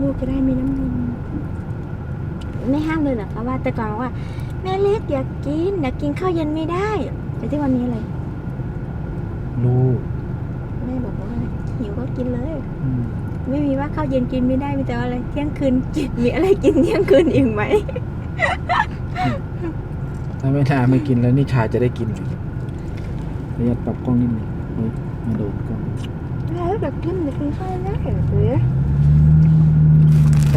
ลูกจะได้มีน้ำนมไม่ห้ามเลยเหรอคะว่า แต่ก่อนบอกว่า แม่เล็กอยากกินอยากกินข้าวเย็นไม่ได้ แต่ที่วันนี้อะไรลูกแม่บอกว่าหิวก็กินเลยอืมไม่มีว่าข้าวเย็นกินไม่ได้มีแต่ว่าอะไรเที่ยงคืนกินมีอะไรกินเที่ยงคืนอีกไหมถ้าไม่นาไม่กินแล้วนิชาจะได้กินเลยประหยัดปรับกล้องนิดหนึงเฮ้ยมาโดนกล้องแล้วอยากกินอยากกินข้าวได้หรือใช่ ไ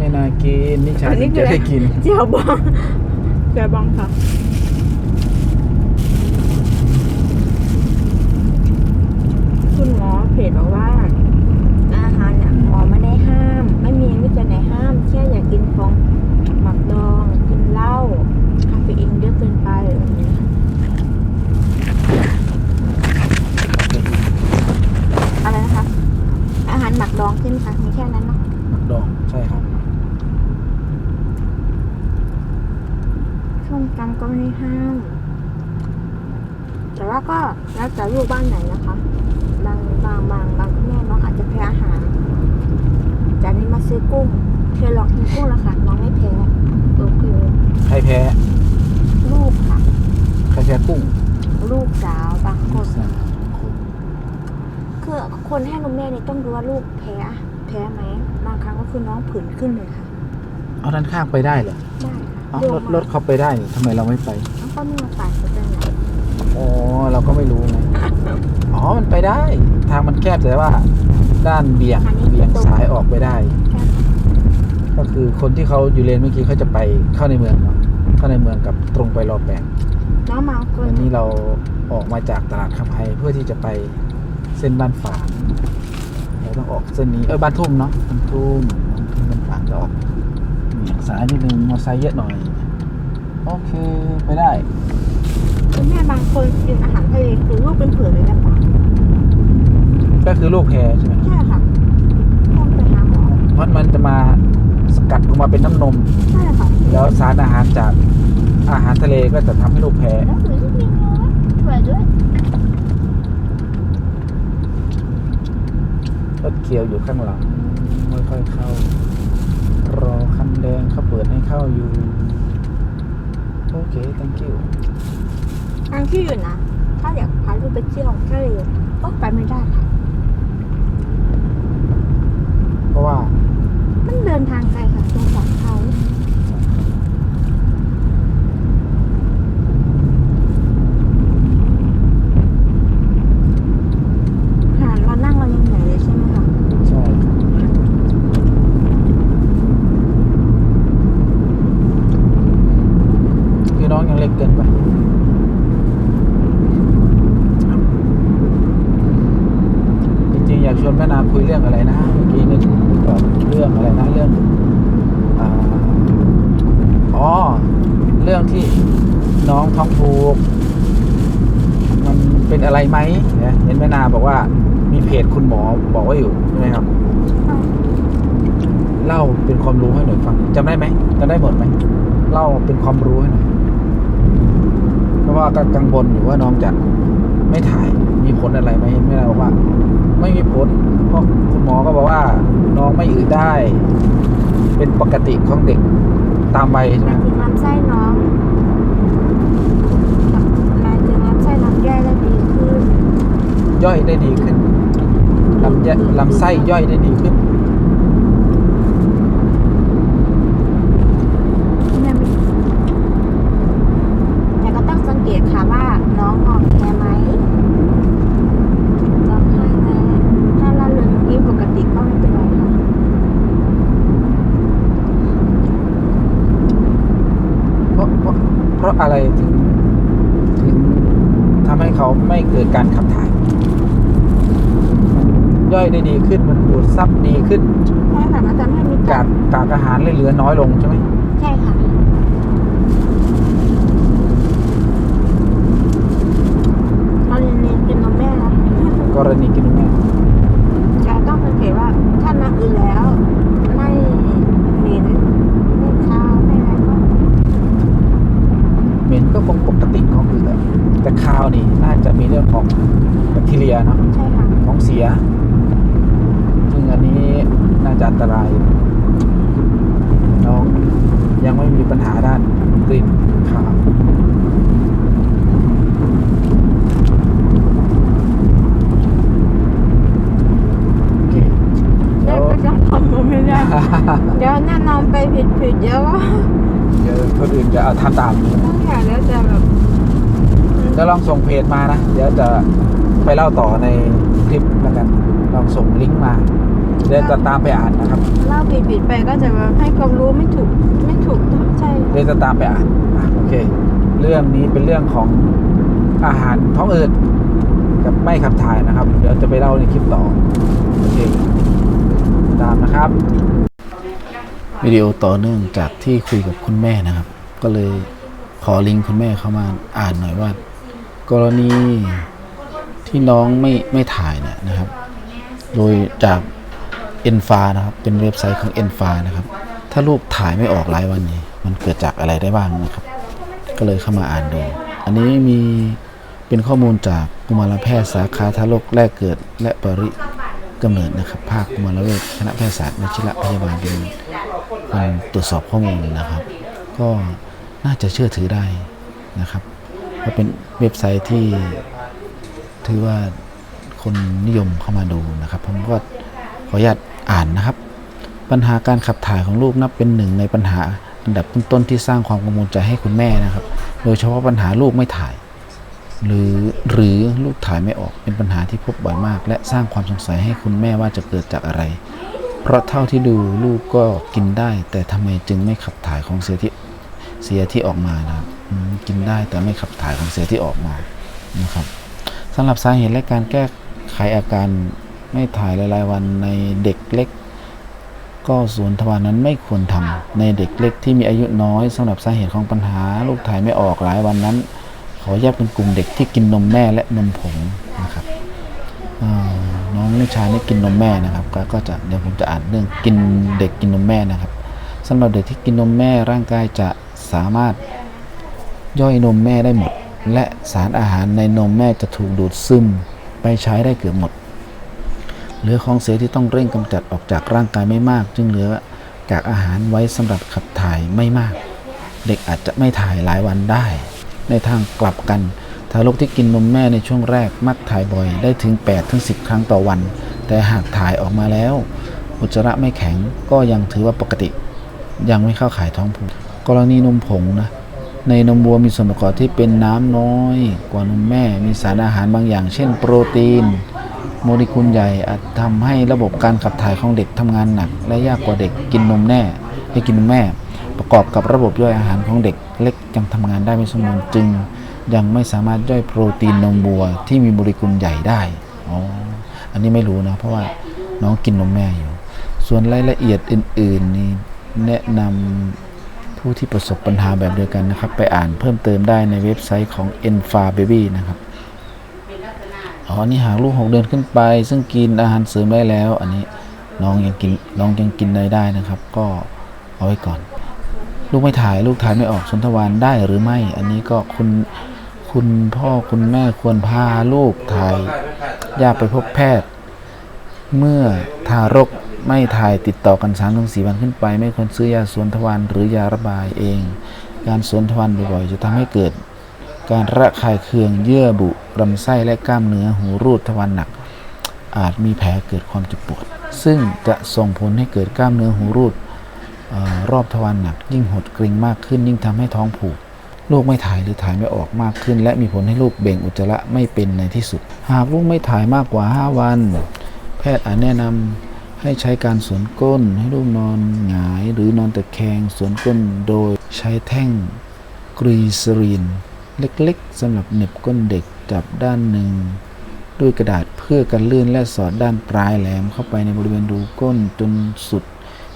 ม่น่ากินนิชาถึงจะได้กิน เจียวบองเจียวบองค่ะ คุณหมอเพจบอกว่า อาหารเนี่ยหมอไม่ได้ห้าม ไม่มีวิจัยไหนห้าม แค่อยากกินของหมักดอง กินเหล้าคาเฟอีนเยอะเกินไปแบบนี้ค่ะอะไรนะคะ อาหารห มักดองใช่ไหมคะมีแค่นั้นเนาะหมักดองใช่ครับส้มตำก็ไม่ได้ห้าม แต่ว่าก็แล้วแต่ลูกบ้านไหนนะคะ บางบางบางบางคุณแม่น้องอาจจะแพ้อาหารจากนี้มาซื้อกุ้งเคยลองกินกุ้งแล้วค่ะน้องไม่แพ้โอเคใครแพ้ ลูกค่ะ ใครแพ้กุ้ง ลูกสาวบางคน สามคน คือคนให้นมแม่เนี่ยต้องดูว่าลูกแพ้แพ้ไหมบางครั้งก็คือน้องผื่นขึ้นเลยค่ะเอาด้านข้างไปได้เหรอได้ค่ะเอาโยรมถรถเขาไปได้นี่ทำไมเราไม่ไปน้องก็ไม่มาตัดจะเป็นไหนอ๋อเราก็ไม่รู้ไงอ๋อมันไปได้ ทางมันแคบแต่ว่า ด้านเบี่ยงเบี่ยงซ้ายออกไปได้ ก็คือคนที่เขาอยู่เลนเมื่อกี้เขาจะไปเข้าในเมืองเนาะเข้าในเมืองกับตรงไปรอแปดน้องมาคนอันนี้เราออกมาจากตลาดคำไฮเพื่อที่จะไป เส้นบ้านฝางเราต้องออกเส้นนี้เออบ้านทุ่มเนาะบ้านทุ่มบ้านทุ่มบ้านฝางจะออกเบี่ยงซ้ายนิดนึงมอเตอร์ไซค์เยอะหน่อย โอเคไปได้คุณแม่บางคนกินอาหารทะเลคือลูกเป็นผื่นเลยนะคะก็คือลูกแพรใช่ไหมใช่ค่ะต้องไปหาหมอเพราะมันจะมาสกัดออกมาเป็นน้ำนมใช่ค่ะแล้วสารอาหารจากอาหารทะเลก็จะทำให้ลูกแพ้แล้วสวยจริงๆเลยสวยด้วย รถเขียวอยู่ข้างหลังค่อยๆเข้ารอคันแดงเขาเปิดให้เข้าอยู่ โอเค thank you ทางที่อยู่นะ ถ้าอยากพาลูกไปเที่ยวทะเลก็ไปไม่ได้ค่ะ เพราะว่า มันเดินทางไกลค่ะตรงสองเขาขนาดเรานั่งเรายังเหนื่อยเลยใช่ไหมคะ ใช่ครับคือน้องยังเล็กเกินไป จริงๆ อยากชวนแม่นาคุยเรื่องอะไรนะ เมื่อกี้นึกนึกออกเรื่องอะไรนะเรื่องอ่าอ๋อเรื่องที่น้องท้องผูก มันเป็นอะไรไหมเนี่ยเห็นแม่นาบอกว่ามีเพจคุณหมอบอกว่าอยู่ใช่ไหมครับเล่าเป็นความรู้ให้หน่อยฟังจำได้ไหมจำได้หมดไหมเล่าเป็นความรู้ให้หน่อยเพราะว่าก็กังวลอยู่ว่าน้องจะไม่ถ่าย มีผลอะไรไหมเห็นแม่นาบอกว่า ไม่มีผลเพราะคุณหมอก็บอกว่า น้องไม่อืดได้ เป็นปกติของเด็กตามวัยใช่หไหมมายถึงลำไส้น้องหมายถึงลำไส้น้องแย่ได้ดีขึ้นย่อยได้ดีขึ้นลำแยลำไส้ย่อยได้ดีขึ้น แม่ไม่แต่ก็ต้องสังเกตค่ะว่าน้องงอแงไหมร้องไห้ไหมถ้าละเริงยิ้มปกติก็ไม่เป็นไรค่ะ เพราะเพ ราะเพราะอะไรถึงถึงทำให้เขาไม่เกิดการขับถ่ายมันย่อยได้ดีขึ้นมันดูดซับดีขึ้นใช่ค่ะมันจะไม่มีกากกากอาหารเลยเหลือน้อยลงใช่ไหมใช่ค่ะเราเรียนเรียนกินนมแม่นะกรณีกินแม่ เราต้องสังเกตว่าถ้านักอื่นแล้ว ไม่เหม็นไม่คาวไม่อะไรก็ เหม็นก็คงปกติของอื่นแหละ แต่คาวนี่น่าจะมีเรื่องของแบคทีเรียเนาะใช่ค่ะของเสีย ซึ่งอันนตรายอยู่น้องยังไม่มีปัญหาด้านกลิ่นคาวโอเคแยเดี๋ยกวไปจังทำก็ไม่ได้ เดี๋ยวแนะนำไปผิดผิดๆเดี๋ยวว่าเดี๋ยวคนอื่นจะเอาทำตาม ต้องอยากแล้วจะแบบ จะลองส่งเพจมานะ เดี๋ยวจะไปเล่าต่อในคลิปแล้วกันลองส่งลิงก์มา เดี๋ยวจะตามไปอ่านนะครับ เล่าผิดผิดๆไปก็จะแบบให้ความรู้ไม่ถูกไม่ถูกต้องใช่เดี๋ยวจะตามไปอ่านอะโอเค เรื่องนี้เป็นเรื่องของอาหารท้องอืดกับไม่ขับถ่ายนะครับ เดี๋ยวจะไปเล่าในคลิปต่อโอเคตามนะครับ วิดีโอต่อเนื่องจากที่คุยกับคุณแม่นะครับ ก็เลยขอลิงก์คุณแม่เข้ามาอ่านหน่อยว่า กรณีที่น้องไม่ไม่ถ่ายเนี่ยนะครับ โดยจาก e n f a นะครับ เป็นเว็บไซต์ของ e n f a นะครับ ถ้าลูกถ่ายไม่ออกหลายวันนี้ มันเกิดจากอะไรได้บ้างนะครับ ก็เลยเข้ามาอ่านดู อันนี้มีเป็นข้อมูลจากกุมารแพทย์สาขาทารกแรกเกิด และปริกำเนิดนะครับ ภาคกุมารเวชคณะแพทยศาสตร์วชิระพยาบาลเป็นคนตรวจสอบข้อมูลนะครับ ก็น่าจะเชื่อถือได้นะครับ ก็เป็นเว็บไซต์ที่ถือว่าคนนิยมเข้ามาดูนะครับ ผมก็ขออนุญาตอ่านนะครับ ปัญหาการขับถ่ายของลูกนับเป็นหนึ่งในปัญหาอันดับต้นๆที่สร้างความกังวลใจให้คุณแม่นะครับ โดยเฉพาะปัญหาลูกไม่ถ่าย หรือหรือลูกถ่ายไม่ออกเป็นปัญหาที่พบบ่อยมาก และสร้างความสงสัยให้คุณแม่ว่าจะเกิดจากอะไร เพราะเท่าที่ดูลูกก็กินได้ แต่ทำไมจึงไม่ขับถ่ายของเสียที่เสียที่ออกมานะครับ กินได้แต่ไม่ขับถ่ายของเสียที่ออกมานะครับสำหรับสาเหตุและการแก้ไขอาการไม่ถ่ายหลายๆวันในเด็กเล็ก ก็ส่วนทวารนั้นไม่ควรทำในเด็กเล็กที่มีอายุน้อยสำหรับสาเหตุของปัญหาลูกถ่ายไม่ออกหลายวันนั้น ขอแยกเป็นกลุ่มเด็กที่กินนมแม่และนมผงนะครับน้องนิชานี่กินนมแม่นะครับก็จะเดี๋ยวผมจะอ่านเรื่องกินเด็กกินนมแม่นะครับสำหรับเด็กที่กินนมแม่ร่างกายจะสามารถ ย่อยนมแม่ได้หมด และสารอาหารในนมแม่จะถูกดูดซึมไปใช้ได้เกือบหมด เหลือของเสียที่ต้องเร่งกำจัดออกจากร่างกายไม่มาก จึงเหลือกากอาหารไว้สำหรับขับถ่ายไม่มาก เด็กอาจจะไม่ถ่ายหลายวันได้ ในทางกลับกันทารกที่กินนมแม่ในช่วงแรกมักถ่ายบ่อยได้ถึง8ถึง10 ครั้งต่อวัน แต่หากถ่ายออกมาแล้ว อุจจาระไม่แข็งก็ยังถือว่าปกติ ยังไม่เข้าข่ายท้องผูกกรณีนมผงนะ ในนมวัวมีส่วนประกอบที่เป็นน้ำน้อยกว่านมแม่ มีสารอาหารบางอย่าง เช่น โปรตีน โมเลกุลใหญ่อาจทำให้ระบบการขับถ่ายของเด็กทำงานหนัก และยากกว่าเด็กกินนมแน่ให้กินนมแม่ ประกอบกับระบบย่อยอาหารของเด็กเล็กยังทำงานได้ไม่สมบูรณ์จึง ยังไม่สามารถย่อยโปรตีนนมวัวที่มีโมเลกุลใหญ่ได้อ๋ออันนี้ไม่รู้นะ เพราะว่าน้องกินนมแม่อยู่ ส่วนรายละเอียดอื่น ๆ นี่แนะนำ ผู้ที่ประสบปัญหาแบบเดียวกันนะครับ ไปอ่านเพิ่มเติมได้ในเว็บไซต์ของ e n f a Baby นะครับอ๋อนี่หากลูกหกเดือนขึ้นไป ซึ่งกินอาหารเสริมได้แล้ว อันนี้น้องยังกินน้องยังกินได้ได้นะครับ ก็เอาไว้ก่อน ลูกไม่ถ่ายลูกถ่ายไม่ออกสนทวารได้หรือไม่ อันนี้ก็คุณคุณพ่อคุณแม่ควรพาลูกถ่ายญาติไปพบแพทย์ เมื่อทารก ไม่ถ่ายติดต่อกัน3ามถึงสี่วันขึ้นไป ไม่ควรซื้อยาสวนทวารหรือยาระบายเอง การสวนทวารบ่อยๆจะทำให้เกิด การระคายเคืองเยื่อบุลำไส้และกล้ามเนื้อหูรูดทวารหนัก อาจมีแผลเกิดความเจ็บปวด ซึ่งจะส่งผลให้เกิดกล้ามเนื้อหูรูดออรอบทวารหนัก ยิ่งหดเกร็งมากขึ้น ยิ่งทำให้ท้องผูกลูกไม่ถ่ายหรือถ่ายไม่ออกมากขึ้น และมีผลให้ลูกเบ่งอุจจาระไม่เป็นในที่สุด หากลูกไม่ถ่ายมากกว่า 5 วัน แพทย์อาจแนะนำ ให้ใช้การสวนก้นให้ลูกนอนหงายหรือนอนตะแคงสวนก้นโดยใช้แท่งกรีซรีน เล็กๆสำหรับเหน็บก้นเด็กจับด้านหนึ่ง ด้วยกระดาษเพื่อกันลื่นและสอดด้านปลายแหลมเข้าไปในบริเวณรูก้นจนสุด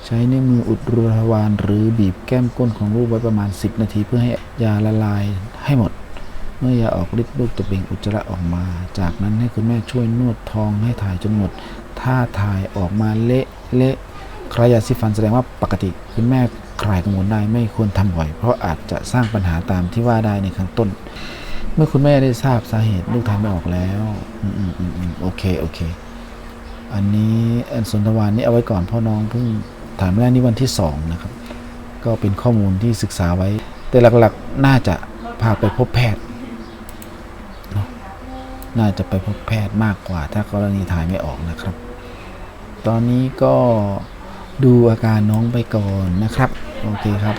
ใช้นิ้วมืออุดรูทวารหรือบีบแก้มก้นของลูกไว้ประมาณ 10 นาทีเพื่อให้ยาละลายให้หมดเมื่อยาออกฤทธิ์ลูกจะเบ่งอุจจาระออกมา จากนั้นให้คุณแม่ช่วยนวดท้องให้ถ่ายจนหมด ถ้าถ่ายออกมาเละเละคลายยาสีฟันแสดงว่าปกติคุณแม่คลายกังวลได้ไม่ควรทำบ่อย เพราะอาจจะสร้างปัญหาตามที่ว่าได้ในข้างต้น เมื่อคุณแม่ได้ทราบสาเหตุลูกทายไม่ออกแล้วอืมอืมอืมโอเคโอเค อันนี้อันสนทวานนี่เอาไว้ก่อนพ่อน้องเพิ่งถามแรกนี่วันที่สองนะครับ ก็เป็นข้อมูลที่ศึกษาไว้ แต่หลักๆน่าจะพาไปพบแพทย์น่าจะไปพบแพทย์มากกว่า ถ้ากรณีถ่ายไม่ออกนะครับ ตอนนี้ก็ดูอาการน้องไปก่อนนะครับ โอเคครับ